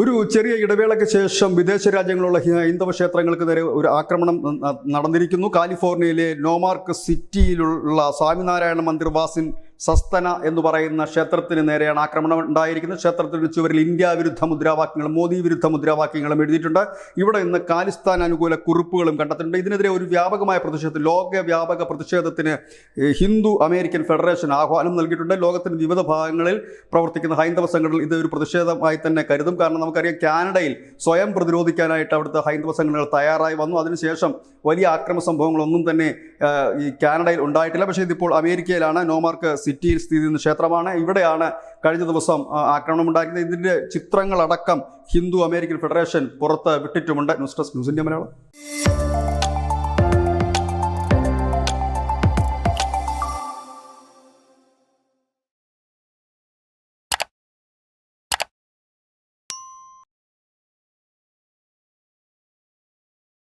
ഒരു ചെറിയ ഇടവേളയ്ക്ക് ശേഷം വിദേശ രാജ്യങ്ങളുള്ള ഹൈന്ദവ ക്ഷേത്രങ്ങൾക്ക് നേരെ ഒരു ആക്രമണം നടന്നിരിക്കുന്നു. കാലിഫോർണിയയിലെ നോമാർക്ക് സിറ്റിയിലുള്ള സ്വാമിനാരായണ മന്ദിർ വാസിൻ സസ്തന എന്ന് പറയുന്ന ക്ഷേത്രത്തിന് നേരെയാണ് ആക്രമണം ഉണ്ടായിരിക്കുന്നത്. ക്ഷേത്രത്തിന് ചുവരിൽ ഇന്ത്യ വിരുദ്ധ മുദ്രാവാക്യങ്ങളും മോദി വിരുദ്ധ മുദ്രാവാക്യങ്ങളും എഴുതിയിട്ടുണ്ട്. ഇവിടെ ഇന്ന് ഖാലിസ്ഥാൻ അനുകൂല കുറിപ്പുകളും കണ്ടെത്തിയിട്ടുണ്ട്. ഇതിനെതിരെ ഒരു വ്യാപകമായ പ്രതിഷേധം ലോക വ്യാപക പ്രതിഷേധത്തിന് ഹിന്ദു അമേരിക്കൻ ഫെഡറേഷൻ ആഹ്വാനം നൽകിയിട്ടുണ്ട്. ലോകത്തിന്റെ വിവിധ ഭാഗങ്ങളിൽ പ്രവർത്തിക്കുന്ന ഹൈന്ദവ സംഘടനകൾ ഇത് ഒരു പ്രതിഷേധമായി തന്നെ കരുതും. കാരണം നമുക്കറിയാം കാനഡയിൽ സ്വയം പ്രതിരോധിക്കാനായിട്ട് അവിടുത്തെ ഹൈന്ദവ സംഘടനകൾ തയ്യാറായി വന്നു. അതിനുശേഷം വലിയ ആക്രമ സംഭവങ്ങളൊന്നും തന്നെ ഈ കാനഡയിൽ ഉണ്ടായിട്ടില്ല. പക്ഷേ ഇതിപ്പോൾ അമേരിക്കയിലാണ്. നോമാർക്ക് സിറ്റിയിൽ സ്ഥിതി ചെയ്യുന്ന ക്ഷേത്രമാണ്. ഇവിടെയാണ് കഴിഞ്ഞ ദിവസം ആക്രമണം ഉണ്ടാക്കിയത് ഇതിന്റെ ചിത്രങ്ങളടക്കം ഹിന്ദു അമേരിക്കൻ ഫെഡറേഷൻ പുറത്ത് വിട്ടിട്ടുമുണ്ട്. News desk news India Malayalam.